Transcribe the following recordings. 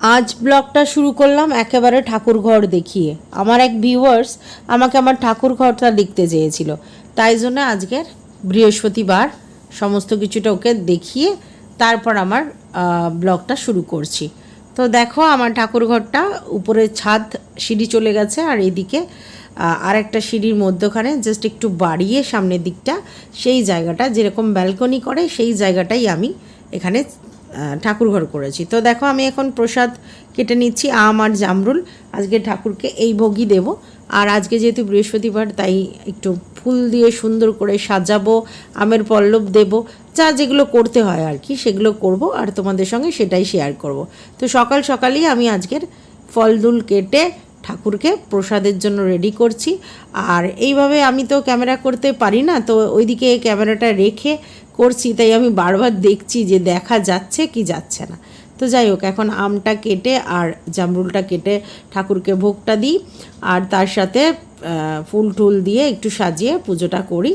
আজ ব্লগটা শুরু করলাম একেবারে ঠাকুর ঘর দেখিয়ে। আমার এক ভিউয়ার্স আমাকে আমার ঠাকুর ঘরটা দেখতে চেয়েছিল। তাই জন্য আজকের বৃহস্পতিবার সমস্ত কিছুটা ওকে দেখিয়ে তারপর আমার ব্লগটা শুরু করছি। তো দেখো আমার ঠাকুর ঘরটা উপরে ছাদ সিঁড়ি চলে গেছে আর এদিকে আর একটা সিঁড়ির মধ্যখানে জাস্ট একটু বাড়িয়ে সামনের দিকটা, সেই জায়গাটা যেরকম ব্যালকনি করে সেই জায়গাটাই আমি এখানে আহ, ঠাকুর ঘর করেছি। তো দেখো আমি এখন প্রসাদ কেটে নিচ্ছি আম আর জামরুল। আজকে ঠাকুরকে এই ভোগই দেব। আর আজকে যেহেতু বৃহস্পতিবার তাই একটু ফুল দিয়ে সুন্দর করে সাজাবো আমের পল্লব দেব। যা যেগুলো করতে হয় আর কি সেগুলো করব আর তোমাদের সঙ্গে সেটাই শেয়ার করব। তো সকাল সকালেই আমি আজকের ফলদুল কেটে ঠাকুরকে প্রসাদের জন্য রেডি করছি। আর এইভাবে আমি তো ক্যামেরা করতে পারি না তো ওইদিকে ক্যামেরাটা রেখে করছি, তাই আমি বারবার দেখছি যে দেখা যাচ্ছে কি যাচ্ছে না। তো যাই হোক, এখন আমটা কেটে আর জামরুলটা কেটে ঠাকুরকে ভোগটা দিই। আর তার সাথে ফুল টুল দিয়ে একটু সাজিয়ে পুজোটা করি।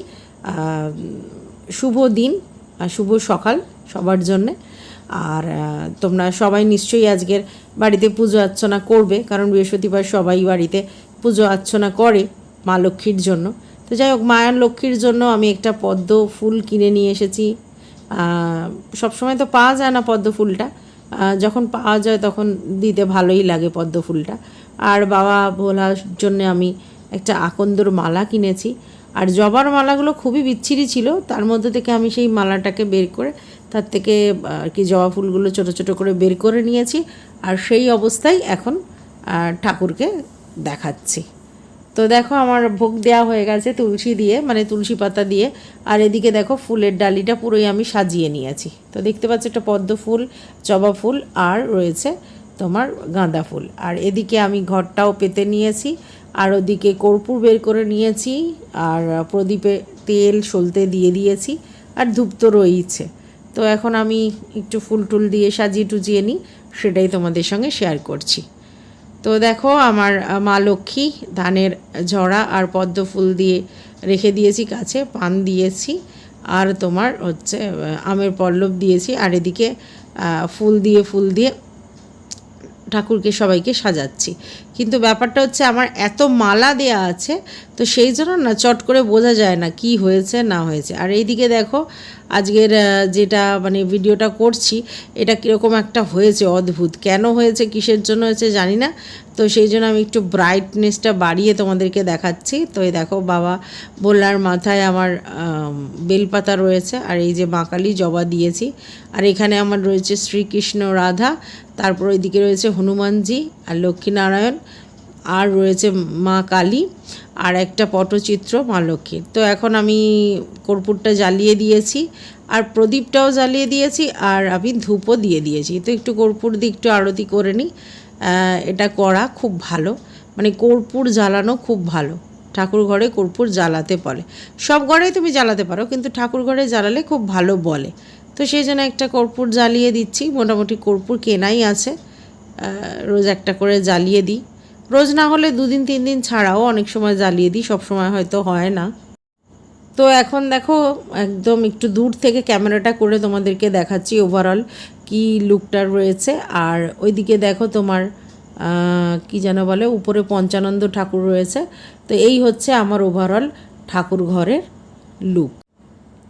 শুভ দিন শুভ সকাল সবার জন্যে। আর তোমরা সবাই নিশ্চয়ই আজকের বাড়িতে পুজো অর্চনা করবে, কারণ বৃহস্পতিবার সবাই বাড়িতে পুজো অর্চনা করে মা লক্ষ্মীর জন্য। তো যাই হোক, মায়ের লক্ষ্মীর জন্য আমি একটা পদ্ম ফুল কিনে নিয়ে এসেছি। সবসময় তো পাওয়া যায় না পদ্ম ফুলটা। যখন পাওয়া যায় তখন দিতে ভালোই লাগে পদ্ম ফুলটা। আর বাবা ভোলার জন্য আমি একটা আকন্দর মালা কিনেছি। আর জবার মালাগুলো খুবই বিচ্ছিরি ছিল, তার মধ্যে থেকে আমি সেই মালাটাকে বের করে, তার থেকে আর কি জবা ফুলগুলো ছোট ছোট করে বের করে নিয়েছি। আর সেই অবস্থায় এখন ঠাকুরকে দেখাচ্ছি। তো দেখো আমার ভোগ দেওয়া হয়ে গেছে তুলসী দিয়ে মানে তুলসী পাতা দিয়ে। আর এদিকে দেখো ফুলের ডালিটা পুরোই আমি সাজিয়ে নিয়েছি। তো দেখতে পাচ্ছ একটা পদ্ম ফুল জবা ফুল, আর রয়েছে তোমার গাঁদা ফুল। আর এদিকে আমি ঘরটাও পেতে নিয়েছি, আর ওদিকে কর্পূর বের করে নিয়েছি, আর প্রদীপে তেল সলতে দিয়ে দিয়েছি, আর ধূপ তো রয়েইছে। তো এখন আমি একটু ফুল টুল দিয়ে সাজিয়ে টুজিয়ে নিই, সেটাই তোমাদের সঙ্গে শেয়ার করছি। তো দেখো আমার মা লক্ষ্মী ধানের ঝরা আর পদ্ম ফুল দিয়ে রেখে দিয়েছি কাছে পান দিয়েছি। আর তোমার হচ্ছে আমের পল্লব দিয়েছি। আর এদিকে ফুল দিয়ে ফুল দিয়ে ঠাকুরকে, সবাইকে সাজাচ্ছি। কিন্তু ব্যাপারটা হচ্ছে আমার এত মালা দেয়া আছে, তো সেই জন্য না চট করে বোঝা যায় না কি হয়েছে, না হয়েছে। আর এইদিকে দেখো, আজকের যেটা মানে ভিডিওটা করছি, এটা কীরকম একটা হয়েছে, অদ্ভুত। কেন হয়েছে, কিসের জন্য হয়েছে জানি না তো সেই জন্য আমি একটু ব্রাইটনেসটা বাড়িয়ে তোমাদেরকে দেখাচ্ছি। তো এই দেখো, বাবা বললার মাথায় আমার বেলপাতা রয়েছে আর এই যে মা কালী জবা দিয়েছি। আর এখানে আমার রয়েছে শ্রীকৃষ্ণ রাধা, তারপর ওইদিকে রয়েছে হনুমানজি আর লক্ষ্মীনারায়ণ আর রয়েছে মা কালী আর একটা পটচিত্র মা লক্ষ্মীর। তো এখন আমি কর্পূরটা জ্বালিয়ে দিয়েছি আর প্রদীপটাও জ্বালিয়ে দিয়েছি আর আমি ধূপও দিয়ে দিয়েছি। তো একটু কর্পূর দিয়ে একটু আরতি করে নিই। এটা করা খুব ভালো। মানে কর্পূর জ্বালানো খুব ভালো। ঠাকুর ঘরে কর্পূর জ্বালাতে বলে। সব ঘরেই তুমি জ্বালাতে পারো, কিন্তু ঠাকুর ঘরে জ্বালালে খুব ভালো বলে। তো সেই জন্য একটা কর্পূর জ্বালিয়ে দিচ্ছি। মোটামুটি কর্পূর কেনাই আছে। রোজ একটা করে জ্বালিয়ে দিই। রোজ না হলে দুদিন তিন দিন ছাড়াও অনেক সময় জ্বালিয়ে দিই, সব সময় হয়তো হয় না। তো এখন দেখো, একদম একটু দূর থেকে ক্যামেরাটা করে তোমাদেরকে দেখাচ্ছি ওভারঅল কি লুকটা রয়েছে? আর ওইদিকে দেখো তোমার কি যেন বলে, উপরে পঞ্চানন্দ ঠাকুর রয়েছে। তো এই হচ্ছে আমার ওভারঅল ঠাকুর ঘরের লুক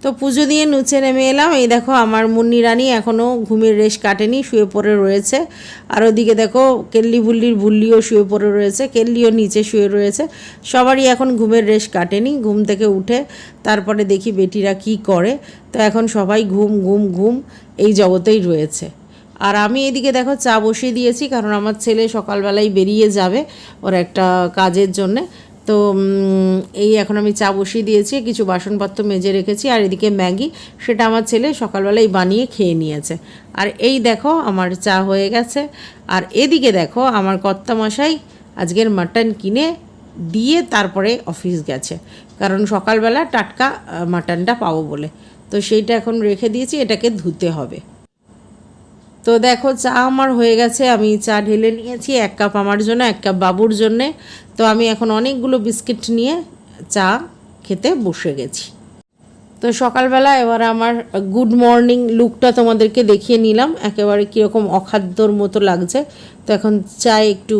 তো পুজো দিয়ে নুচে নেমে এলাম। এই দেখো আমার মুন্নি রানী এখনও ঘুমের রেশ কাটেনি, শুয়ে পড়ে রয়েছে। আর ওদিকে দেখো কেল্লি বুল্লির বুল্লিও শুয়ে পড়ে রয়েছে, কেল্লিও নিচে শুয়ে রয়েছে। সবারই এখন ঘুমের রেশ কাটেনি, ঘুম থেকে উঠে তারপরে দেখি বেটিরা কি করে। তো এখন সবাই ঘুম ঘুম ঘুম। এই জগতেই রয়েছে। আর আমি এদিকে দেখো চা বসিয়ে দিয়েছি, কারণ আমার ছেলে সকালবেলায় বেরিয়ে যাবে ওর একটা কাজের জন্যে। তো এই এখন আমি চা বসিয়ে দিয়েছি, কিছু বাসনপত্র মেজে রেখেছি, আর এদিকে ম্যাগি, সেটা আমার ছেলে সকালবেলায় বানিয়ে খেয়ে নিয়েছে। আর এই দেখো আমার চা হয়ে গেছে। আর এদিকে দেখো আমার কর্তা মশাই আজকের মাটন কিনে দিয়ে তারপরে অফিস গেছে। কারণ সকালবেলা টাটকা মাটনটা পাবো বলে। তো সেইটা এখন রেখে দিয়েছি, এটাকে ধুতে হবে। তো দেখো, চা আমার হয়ে গেছে, আমি চা ঢেলে নিয়েছি, এক কাপ আমার জন্য, এক কাপ বাবুর জন্যে। তো আমি এখন অনেকগুলো বিস্কিট নিয়ে চা খেতে বসে গেছি। তো সকালবেলা এবার আমার গুড মর্নিং লুকটা তোমাদেরকে দেখিয়ে নিলাম, একেবারে কীরকম অখাদ্যর মতো লাগছে। তো এখন চায় একটু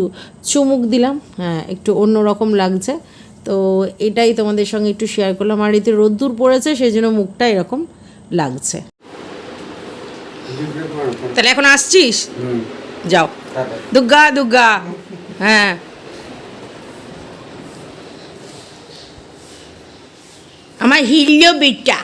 চুমুক দিলাম হ্যাঁ একটু অন্যরকম লাগছে। তো এটাই তোমাদের সঙ্গে একটু শেয়ার করলাম। আর এতে রোদ্দুর পড়েছে সেই জন্য মুখটা এরকম লাগছে। তাহলে এখন আসছিস? যাও। দুগ্গা দুগ্গা। হ্যাঁ। আমার হিলিও বিটটা।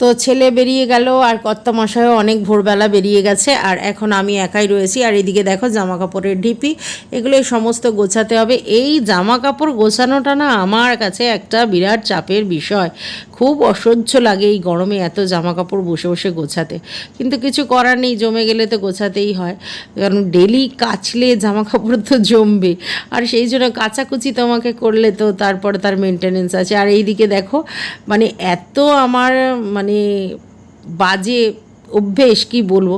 তো ছেলে বেরিয়ে গেল, আর কর্তা মশাইও অনেক ভোরবেলা বেরিয়ে গেছে, আর এখন আমি একাই রয়েছি। আর এদিকে দেখো জামা কাপড়ের ঢিপি এগুলো সমস্ত গোছাতে হবে। এই জামা কাপড় গোছানোটা না আমার কাছে একটা বিরাট চাপের বিষয়। খুব অসহ্য লাগে এই গরমে এত জামা কাপড় বসে বসে গোছাতে। কিন্তু কিছু করার নেই, জমে গেলে তো গোছাতেই হয়। কারণ ডেলি কাচলে জামা কাপড় তো জমবে। আর সেই জন্য কাচাকুচি তোমাকে করলে তো তারপরে তার মেনটেনেন্স আছে। আর এইদিকে দেখো মানে এত আমার মানে বাজে অভ্যেস, কি বলব?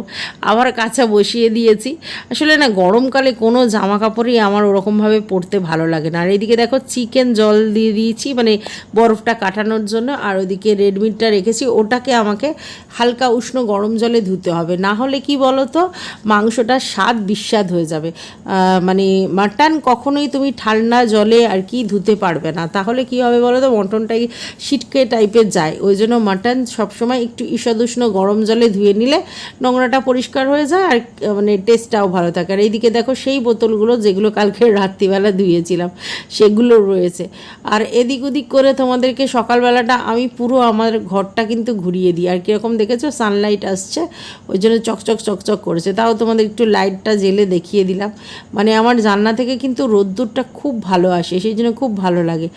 আবার কাঁচা বসিয়ে দিয়েছি। আসলে না, গরমকালে কোনো জামা কাপড়ই আমার ওরকমভাবে পরতে ভালো লাগে না। আর এদিকে দেখো, চিকেন জল দিয়ে দিয়েছি মানে বরফটা কাটানোর জন্য। আর ওদিকে রেডমিটটা রেখেছি, ওটাকে আমাকে হালকা উষ্ণ গরম জলে ধুতে হবে। না হলে কি বলো তো মাংসটা স্বাদ বিস্বাদ হয়ে যাবে। মানে মাটন কখনোই তুমি ঠান্ডা জলে আর কি ধুতে পারবে না। তাহলে কি হবে বলো তো মটনটাই সিটকে টাইপের যায়। ওই জন্য মাটন সবসময় একটু ঈষদ উষ্ণ গরম জলে ধুয়ে নিলে নোংরাটা পরিষ্কার হয়ে যায় আর মানে টেস্টটাও ভালো থাকে। আর এইদিকে দেখো সেই বোতলগুলো যেগুলো কালকে রাত্রিবেলা ধুয়েছিলাম, সেগুলো রয়েছে। আর এদিক ওদিক করে তোমাদেরকে সকালবেলাটা আমি পুরো আমার ঘরটা কিন্তু ঘুরিয়ে দিই। আর কীরকম দেখেছ? সানলাইট আসছে, ওই জন্য চকচক চকচক করেছে। তাও তোমাদের একটু লাইটটা জেলে দেখিয়ে দিলাম। মানে আমার জানলা থেকে কিন্তু রোদ্দুরটা খুব ভালো আসে, সেই জন্য খুব ভালো লাগে।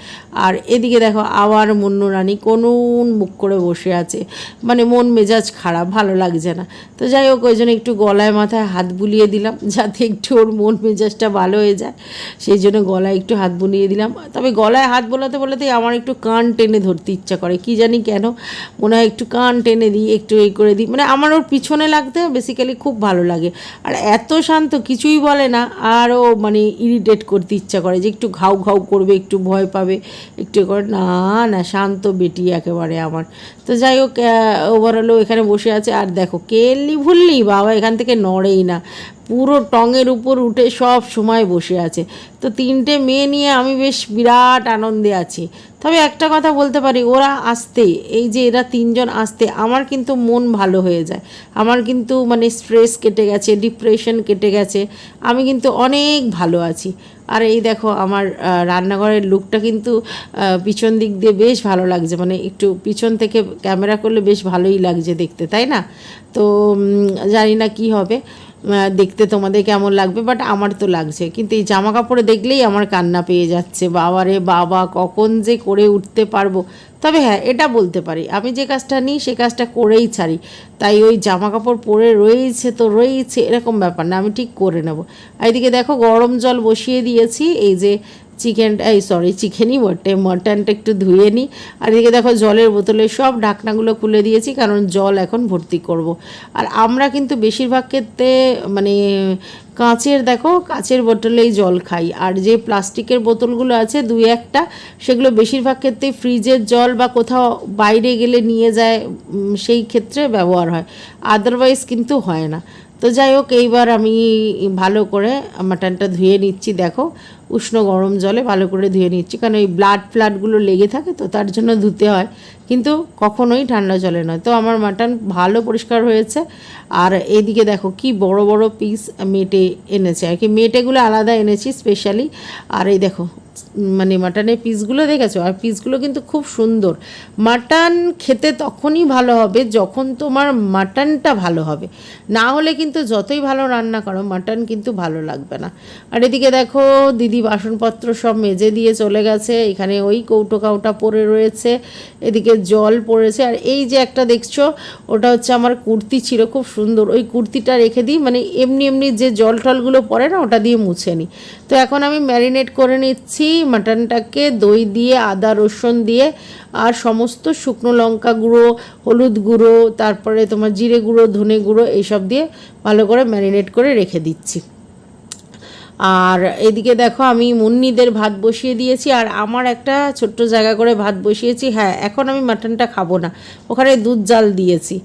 আর এদিকে দেখো, আবার মুন্নু রানী কোনুন মুখ করে বসে আছে। মানে মন মেজাজ খারাপ, ভালো লাগছে না। তো যাই হোক, ওই জন্য একটু গলায় মাথায় হাত বুলিয়ে দিলাম, যাতে একটু ওর মন মেজাজটা ভালো হয়ে যায়। সেই জন্য গলায় একটু হাত বুলিয়ে দিলাম। তবে গলায় হাত বোলাতে বলাতেই আমার একটু কান টেনে ধরতে ইচ্ছা করে, কি জানি কেন? মনে হয় একটু কান টেনে দিই, একটু এই করে দিই। মানে আমার ওর পিছনে লাগতে বেসিক্যালি খুব ভালো লাগে। আর এত শান্ত, কিছুই বলে না আরও মানে ইরিটেট করতে ইচ্ছা করে যে একটু ঘাউ ঘাউ করবে, একটু ভয় পাবে, একটু এ করে। না না, শান্ত বেটি একেবারে আমার। তো যাই হোক ওভারঅলও এখানে বসে আছে। আর দেখো কেললি ভুললি বাবা এখান থেকে নড়েই না। পুরো টঙের উপর উঠে সব সময় বসে আছে। তো তিনটে মেয়ে নিয়ে আমি বেশ বিরাট আনন্দে আছি। তবে একটা কথা বলতে পারি, ওরা আসতে, এই যে এরা তিনজন আসতে, আমার কিন্তু মন ভালো হয়ে যায়। আমার কিন্তু মানে স্ট্রেস কেটে গেছে ডিপ্রেশন কেটে গেছে। আমি কিন্তু অনেক ভালো আছি। আর এই দেখো, আমার রান্নাঘরের লুকটা কিন্তু পিছন দিক দিয়ে বেশ ভালো লাগছে। মানে একটু পিছন থেকে ক্যামেরা করলে বেশ ভালোই লাগছে দেখতে, তাই না? তো জানি না কি হবে। দেখতে তোমাদের কেমন লাগবে বাট আমার তো লাগছে। কিন্তু এই জামা কাপড়ে দেখলেই আমার কান্না পেয়ে যাচ্ছে। বাবা রে বাবা, কখন যে করে উঠতে পারব। তবে হ্যাঁ এটা বলতে পারি। আমি যে কাজটা নিই, সে কাজটা করেই ছাড়ি। তাই ওই জামা কাপড় পরে রয়েছে তো রয়েছে, এরকম ব্যাপার না। আমি ঠিক করে নেব। এদিকে দেখো, গরম জল বসিয়ে দিয়েছি। এই যে চিকেন, এই সরি চিকেনই বটে মটনটা একটু ধুয়ে নিই আর এদিকে দেখো জলের বোতলে সব ঢাকনাগুলো খুলে দিয়েছি, কারণ জল এখন ভর্তি করব। আর আমরা কিন্তু বেশিরভাগ ক্ষেত্রে মানে কাঁচের দেখো, কাঁচের বোতলেই জল খাই। আর যে প্লাস্টিকের বোতলগুলো আছে, দুই একটা, সেগুলো বেশিরভাগ ক্ষেত্রে ফ্রিজের জল বা কোথাও বাইরে গেলে নিয়ে যায় সেই ক্ষেত্রে ব্যবহার হয়। আদারওয়াইজ কিন্তু হয় না। তো যাই হোক, এইবার আমি ভালো করে মাটনটা ধুয়ে নিচ্ছি, দেখো। উষ্ণ গরম জলে ভালো করে ধুয়ে নিচ্ছি। কারণ ওই ব্লাড ফ্লাডগুলো লেগে থাকে তো তার জন্য ধুতে হয়। কিন্তু কখনোই ঠান্ডা জলে নয়। তো আমার মাটন ভালো পরিষ্কার হয়েছে। আর এইদিকে দেখো কি বড় বড় পিস মেটে এনেছে। আর কি মেটেগুলো আলাদা এনেছি স্পেশালি আর এই দেখো মানে মাটনের পিসগুলো দেখেছ? আর পিসগুলো কিন্তু খুব সুন্দর। মাটন খেতে তখনই ভালো হবে যখন তোমার মাটনটা ভালো হবে। না হলে কিন্তু যতই ভালো রান্না করো মাটন কিন্তু ভালো লাগবে না। আর এদিকে দেখো, দিদি বাসনপত্র সব মেজে দিয়ে চলে গেছে। এখানে ওই কৌটো কাউটা পরে রয়েছে, এদিকে জল পড়েছে। আর এই যে একটা দেখছ, ওটা হচ্ছে আমার কুর্তি ছিল, খুব সুন্দর। ওই কুর্তিটা রেখে দিই মানে এমনি এমনি যে জল টলগুলো পড়ে না, ওটা দিয়ে মুছে নিই। তো এখন আমি ম্যারিনেট করে নিচ্ছি মাটনটাকে, দই দিয়ে, আদা, রসুন দিয়ে, আর সমস্ত শুকনো লঙ্কা গুঁড়ো, হলুদ গুঁড়ো, তারপরে তোমার জিরে গুঁড়ো, ধনে গুঁড়ো, এইসব দিয়ে ভালো করে ম্যারিনেট করে রেখে দিচ্ছি। আর এদিকে দেখো, আমি মুন্নিদের ভাত বসিয়ে দিয়েছি, আর আমার একটা ছোট্ট জায়গা করে ভাত বসিয়েছি। হ্যাঁ এখন আমি মাটনটা খাব না। ওখানে দুধ জাল দিয়েছি।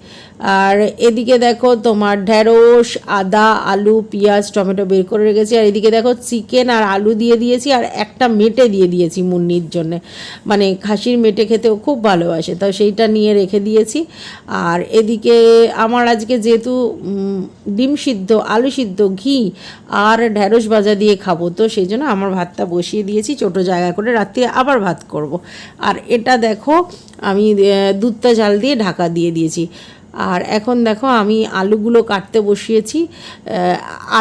আর এদিকে দেখো তোমার ঢেঁড়স, আদা, আলু, পেঁয়াজ, টমেটো বের করে রেখেছি। আর এদিকে দেখো চিকেন আর আলু দিয়ে দিয়েছি আর একটা মেটে দিয়ে দিয়েছি মুন্নির জন্য। মানে খাসির মেটে খেতেও খুব ভালোবাসে, তো সেইটা নিয়ে রেখে দিয়েছি। আর এদিকে আমার আজকে যেহেতু ডিম সিদ্ধ, আলু সিদ্ধ, ঘি আর ঢ্যাঁড়স ভাজা দিয়ে খাব, তো সেই জন্য আমার ভাতটা বসিয়ে দিয়েছি। ছোটো জায়গা করে রাত্রে আবার ভাত করব। আর এটা দেখো আমি দুধটা জাল দিয়ে ঢাকা দিয়ে দিয়েছি। আর এখন দেখো আমি আলুগুলো কাটতে বসিয়েছি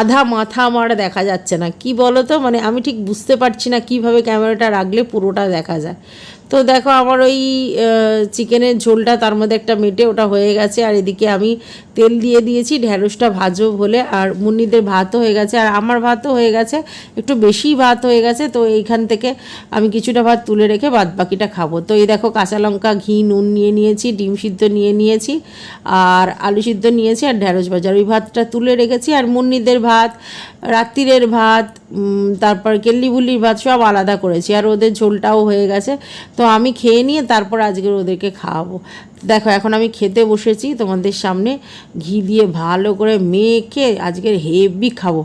আধা মাথা আমার দেখা যাচ্ছে না। কি বলো তো মানে আমি ঠিক বুঝতে পারছি না কীভাবে ক্যামেরাটা রাখলে পুরোটা দেখা যায়। তো দেখো আমার ওই চিকেনের ঝোলটা তার মধ্যে একটা মেটে ওটা হয়ে গেছে, আর এদিকে আমি তেল দিয়ে দিয়েছি ঢ্যাঁড়সটা ভাজো বলে, আর মুন্নিদের ভাতও হয়ে গেছে, আর আমার ভাতও হয়ে গেছে, একটু বেশি ভাত হয়ে গেছে, তো এইখান থেকে আমি কিছুটা ভাত তুলে রেখে বাদ বাকিটা খাব। তো এই দেখো কাঁচা লঙ্কা, ঘি, নুন নিয়ে নিয়েছি, ডিম সিদ্ধ নিয়ে নিয়েছি, আর আলু সিদ্ধ নিয়েছি, আর ঢ্যাঁড়স ভাজা। ওই ভাতটা তুলে রেখেছি, আর মুন্নিদের ভাত রাত্রিরের ভাত তারপর কেল্লি বুল্লির ভাত সব আলাদা করেছি, আর ওদের ঝোলটাও হয়ে গেছে। তো আমি খেয়ে নিয়ে তারপর আজকের ওদেরকে খাওয়াবো। দেখো, এখন আমি খেতে বসেছি, তোমাদের সামনে ঘি দিয়ে ভালো করে মেখে আজকের হেভি খাব।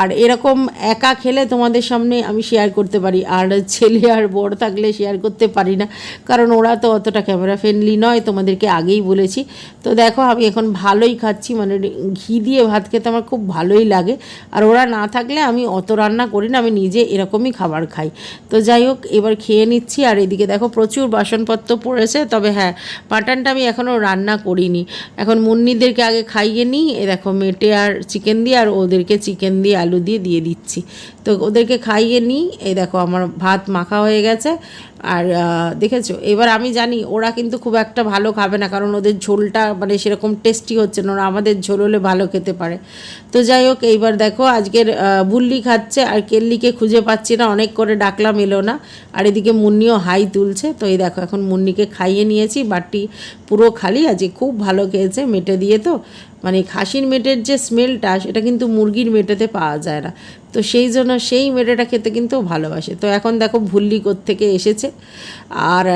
আর এরকম একা খেলে তোমাদের সামনে আমি শেয়ার করতে পারি, আর ছেলে আর বড় থাকলে শেয়ার করতে পারি না, কারণ ওরা তো অতটা ক্যামেরা ফ্রেন্ডলি নয়, তোমাদেরকে আগেই বলেছি। তো দেখো, আমি এখন ভালোই খাচ্ছি মানে ঘি দিয়ে ভাত খেতে আমার খুব ভালোই লাগে, আর ওরা না থাকলে আমি অত রান্না করি না, আমি নিজে এরকমই খাবার খাই। তো যাই হোক, এবার খেয়ে নিচ্ছি, আর এদিকে দেখো প্রচুর বাসনপত্র পড়েছে, তবে হ্যাঁ মাটনটা আমি এখনও রান্না করিনি। এখন মুন্নিদেরকে আগে খাইয়ে নিই। এ দেখো মেটে আর চিকেন দিয়ে আর ওদেরকে চিকেন দিয়ে আলু দিয়ে দিয়ে দিচ্ছি। তো ওদেরকে খাইয়ে নিই। এই দেখো আমার ভাত মাখা হয়ে গেছে। আর দেখেছ? এবার আমি জানি ওরা কিন্তু খুব একটা ভালো খাবে না, কারণ ওদের ঝোলটা মানে সেরকম টেস্টি হচ্ছে না। ওরা আমাদের ঝোল হলে ভালো খেতে পারে। তো যাই হোক, এইবার দেখো আজকের বুল্লি খাচ্ছে। আর কেল্লিকে খুঁজে পাচ্ছি না, অনেক করে ডাকলাম এলো না। আর এদিকে মুন্নিও হাই তুলছে। তো এই দেখো, এখন মুন্নিকে খাইয়ে নিয়েছি। বাটি পুরো খালি, আজকে খুব ভালো খেয়েছে মেটে দিয়ে তো। মানে খাসির মেটের যে স্মেলটা সেটা কিন্তু মুরগির মেটেতে পাওয়া যায় না। তো সেই জন্য সেই মেটেটা খেতে কিন্তু ভালোবাসে। তো এখন দেখো ভুল্লি থেকে এসেছে। আর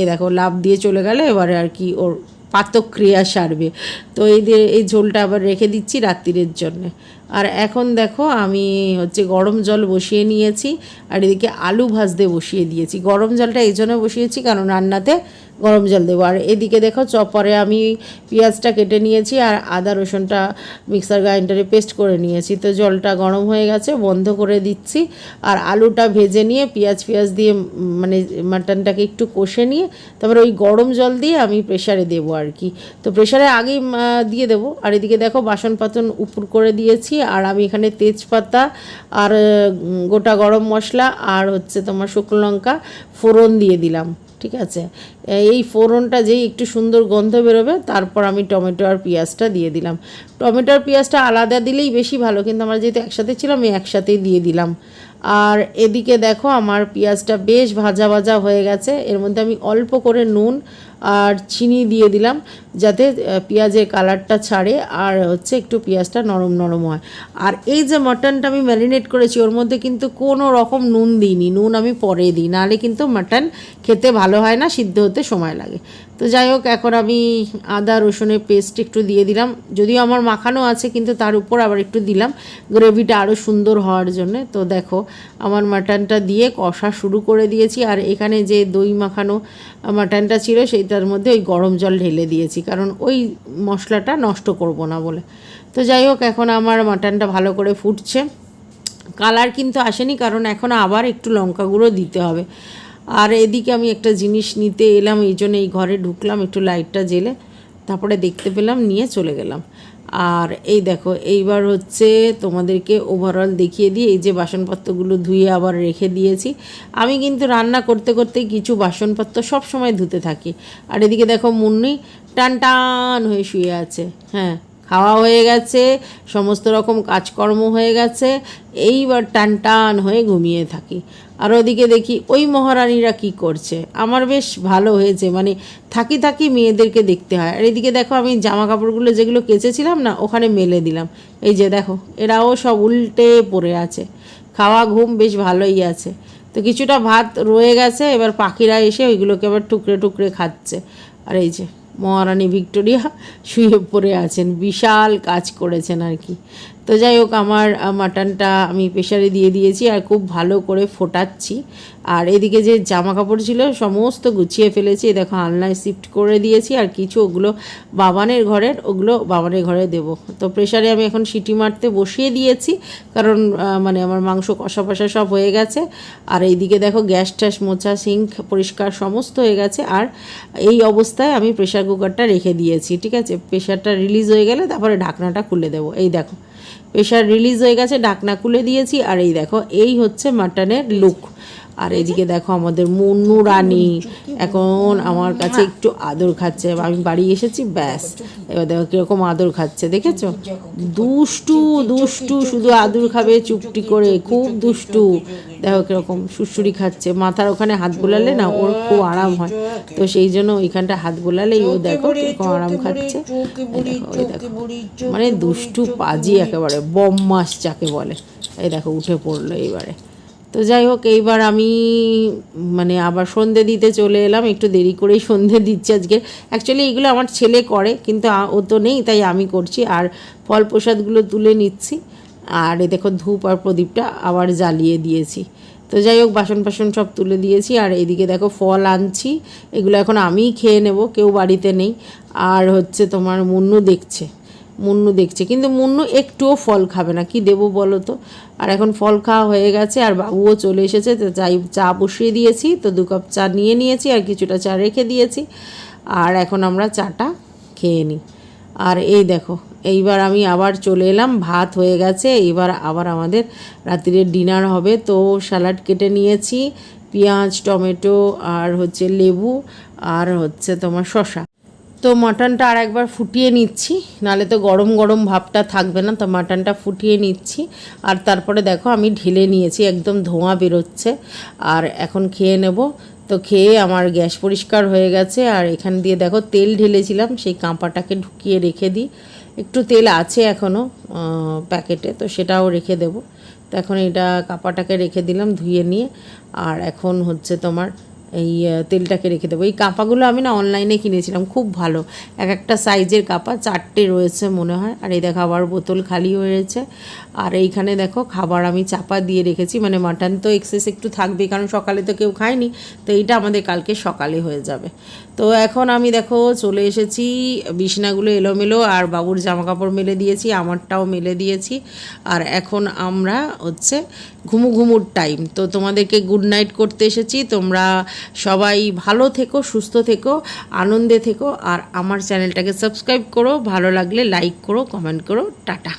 এ দেখো লাভ দিয়ে চলে গেলে, এবারে আর কি ওর পাতক্রিয়া সারবে। তো এই এই ঝোলটা আবার রেখে দিচ্ছি রাত্রিরের জন্যে। আর এখন দেখো আমি হচ্ছে গরম জল বসিয়ে নিয়েছি আর এদিকে আলু ভাজতে বসিয়ে দিয়েছি। গরম জলটা এই জন্য বসিয়েছি কারণ রান্নাতে গরম জল দেবো। আর এদিকে দেখো চপরে আমি পেঁয়াজটা কেটে নিয়েছি আর আদা রসুনটা মিক্সার গ্রাইন্ডারে পেস্ট করে নিয়েছি। তো জলটা গরম হয়ে গেছে, বন্ধ করে দিচ্ছি আর আলুটা ভেজে নিয়ে পেঁয়াজ পেঁয়াজ দিয়ে মানে মাটনটাকে একটু কষে নিয়ে তারপর ওই গরম জল দিয়ে আমি প্রেশারে দেবো আর কি। তো প্রেশারে আগেই দিয়ে দেবো। আর এদিকে দেখো বাসন পাতন উপর করে দিয়েছি। আর আমি এখানে তেজপাতা আর গোটা গরম মশলা আর হচ্ছে তোমার শুকনো লঙ্কা ফোড়ন দিয়ে দিলাম, ঠিক আছে? এই ফোড়নটা যেই একটু সুন্দর গন্ধ বেরোবে, তারপর আমি টমেটো আর পেঁয়াজটা দিয়ে দিলাম। টমেটো আর পেঁয়াজটা আলাদা দিলেই বেশি ভালো, কিন্তু আমরা যেহেতু একসাথে ছিলাম, আমি একসাথেই দিয়ে দিলাম। আর এদিকে দেখো আমার পেঁয়াজটা বেশ ভাজা ভাজা হয়ে গেছে। এর মধ্যে আমি অল্প করে নুন আর চিনি দিয়ে দিলাম যাতে পেঁয়াজের কালারটা ছাড়ে আর হচ্ছে একটু পেঁয়াজটা নরম নরম হয়। আর এই যে মাটনটা আমি ম্যারিনেট করেছি, ওর মধ্যে কিন্তু কোনো রকম নুন দিইনি। নুন আমি পরে দিই, নাহলে কিন্তু মাটন খেতে ভালো হয় না, সিদ্ধ হতে সময় লাগে। তো যাই হোক, এখন আমি আদা, রসুনের পেস্ট একটু দিয়ে দিলাম। যদিও আমার মাখানো আছে, কিন্তু তার উপর আবার একটু দিলাম। গ্রেভিটা আরও সুন্দর হওয়ার জন্য। তো দেখো, আমার মাটনটা দিয়ে কষা শুরু করে দিয়েছি। আর এখানে যে দই মাখানো মাটনটা ছিল, সেইটার মধ্যে ওই গরম জল ঢেলে দিয়েছি। কারণ ওই মশলাটা নষ্ট করব না বলে। তো যাই হোক, এখন আমার মাটনটা ভালো করে ফুটছে। কালার কিন্তু আসেনি, কারণ এখন আবার একটু লঙ্কা গুঁড়ো দিতে হবে। আর এদিকে আমি একটা জিনিস নিতে এলাম, এই জন্য এই ঘরে ঢুকলাম, একটু লাইটটা জেলে তারপরে দেখতে পেলাম, নিয়ে চলে গেলাম। আর এই দেখো, এইবার হচ্ছে তোমাদেরকে ওভারঅল দেখিয়ে দিই, এই যে বাসনপত্রগুলো ধুয়ে আবার রেখে দিয়েছি। আমি কিন্তু রান্না করতে করতে কিছু বাসনপত্র সব সময় ধুতে থাকি। আর এদিকে দেখো মুন্নি টান টান হয়ে শুয়ে আছে। হ্যাঁ খাওয়া হয়ে গেছে, সমস্ত রকম কাজকর্ম হয়ে গেছে, এইবার টান টান হয়ে ঘুমিয়ে থাকি। আর ওদিকে দেখি, ওই মহারানীরা কি করছে? আমার বেশ ভালো হয়েছে মানে থাকি থাকি মেয়েদেরকে দেখতে হয়। আর এদিকে দেখো, আমি জামা কাপড়গুলো যেগুলো কেচেছিলাম না, ওখানে মেলে দিলাম। এই যে দেখো, এরাও সব উল্টে পড়ে আছে। খাওয়া, ঘুম বেশ ভালোই আছে। তো কিছুটা ভাত রয়ে গেছে, এবার পাখিরা এসে ওইগুলোকে আবার টুকরে টুকরে খাচ্ছে। আর এই যে মহারানী ভিক্টোরিয়া শুয়ে পড়ে আছেন, বিশাল কাজ করেছেন আর কি। তো যাই হোক, আমার মাটনটা আমি প্রেশারে দিয়ে দিয়েছি আর খুব ভালো করে ফোটাচ্ছি। আর এদিকে যে জামা কাপড় ছিল, সমস্ত গুছিয়ে ফেলেছি। দেখো আলনায় শিফট করে দিয়েছি আর কিছু ওগুলো বাবানের ঘরের, ওগুলো বাবানের ঘরে দেব। তো প্রেশারে আমি এখন সিটি মারতে বসিয়ে দিয়েছি, কারণ মানে আমার মাংস কষা পষা সব হয়ে গেছে। আর এইদিকে দেখো, গ্যাস ট্যাস মোছা সিঙ্ক পরিষ্কার সমস্ত হয়ে গেছে। আর এই অবস্থায় আমি প্রেশার কুকারটা রেখে দিয়েছি, ঠিক আছে? প্রেশারটা রিলিজ হয়ে গেলে তারপরে ঢাকনাটা খুলে দেবো। এই দেখো প্রেশার রিলিজ হয়ে গেছে ঢাকনা খুলে দিয়েছি আর এই দেখো এই হচ্ছে মাটনের লুক আর এদিকে দেখো আমাদের মুন্নু রানী। এখন আমার কাছে একটু আদর খাচ্ছে আমি বাড়ি এসেছি, ব্যাস। এবার দেখো কীরকম আদর খাচ্ছে, দেখেছ? দুষ্টু দুষ্টু, শুধু আদর খাবে চুপটি করে, খুব দুষ্টু। দেখো কীরকম সুড়সুড়ি খাচ্ছে। মাথার ওখানে হাত বোলালে না ওর খুব আরাম হয়। তো সেই জন্য ওইখানটা হাত বোলালেই ও দেখো কীরকম আরাম খাচ্ছে। মানে দুষ্টু পাজি একেবারে বম মাস যাকে বলে। এই দেখো, উঠে পড়ল এইবারে। তো যাই হোক, এইবার আমি মানে আবার সন্ধে দিতে চলে এলাম, একটু দেরি করেই সন্ধে দিচ্ছি আজকে। অ্যাকচুয়ালি এইগুলো আমার ছেলে করে, কিন্তু ও তো নেই, তাই আমি করছি। আর ফল প্রসাদগুলো তুলে নিচ্ছি। আর এ দেখো ধূপ আর প্রদীপটা আবার জ্বালিয়ে দিয়েছি। তো যাই হোক বাসন ফাসন সব তুলে দিয়েছি। আর এদিকে দেখো ফল আনছি। এগুলো এখন আমিই খেয়ে নেব, কেউ বাড়িতে নেই। আর হচ্ছে তোমার মুন্নু দেখছে। মুন্নু দেখছে। কিন্তু মুন্নু একটুও ফল খাবে না। কি দেবো বলো তো? আর এখন ফল খাওয়া হয়ে গেছে, আর বাবুও চলে এসেছে। তো চাই চা বসিয়ে দিয়েছি, তো দু কাপ চা নিয়ে নিয়েছি, আর কিছুটা চা রেখে দিয়েছি। আর এখন আমরা চাটা খেয়ে নিই। আর এই দেখো, এইবার আমি আবার চলে এলাম, ভাত হয়ে গেছে। এইবার আবার আমাদের রাত্রির ডিনার হবে। তো স্যালাড কেটে নিয়েছি, পেঁয়াজ, টমেটো, আর হচ্ছে লেবু, আর হচ্ছে তোমার শসা। তো মাটনটা আর একবার ফুটিয়ে নিচ্ছি, নালে তো গরম গরম ভাবটা থাকবে না, তো মাটনটা ফুটিয়ে নিচ্ছি। আর তারপরে দেখো আমি ঢেলে নিয়েছি, একদম ধোঁয়া বেরোচ্ছে। আর এখন খেয়ে নেব। তো খেয়ে আমার গ্যাস পরিষ্কার হয়ে গেছে, আর এখান দিয়ে দেখো তেল ঢেলেছিলাম, সেই কাঁপাটাকে ঢুকিয়ে রেখে দিই। একটু তেল আছে এখনও প্যাকেটে, তো সেটাও রেখে দেবো। তো এখন এটা কাঁপাটাকে রেখে দিলাম ধুয়ে নিয়ে। আর এখন হচ্ছে তোমার এই তেলটাকে রেখে দেবো। এই কাঁপাগুলো আমি না অনলাইনে কিনেছিলাম, খুব ভালো। এক একটা সাইজের কাপা, চারটে রয়েছে মনে হয়। আর এই দেখো, আবার বোতল খালি হয়েছে। আর এইখানে দেখো, খাবার আমি চাপা দিয়ে রেখেছি। মানে মাটন তো এক্সেস একটু থাকবে কারণ সকালে তো কেউ খায়নি। তো এইটা আমাদের কালকে সকালে হয়ে যাবে। তো এখন আমি দেখো, চলে এসেছি। বিছনাগুলো এলোমেলো, আর বাবুর জামা কাপড় মেলে দিয়েছি, আমারটাও মেলে দিয়েছি। আর এখন আমরা হচ্ছে ঘুমু ঘুমুর টাইম তো তোমাদেরকে গুড নাইট করতে এসেছি। তোমরা সবাই ভালো থেকো, সুস্থ থেকো, আনন্দে থেকো, আর আমার চ্যানেলটাকে সাবস্ক্রাইব করো। ভালো লাগলে লাইক করো কমেন্ট করো। টাটা।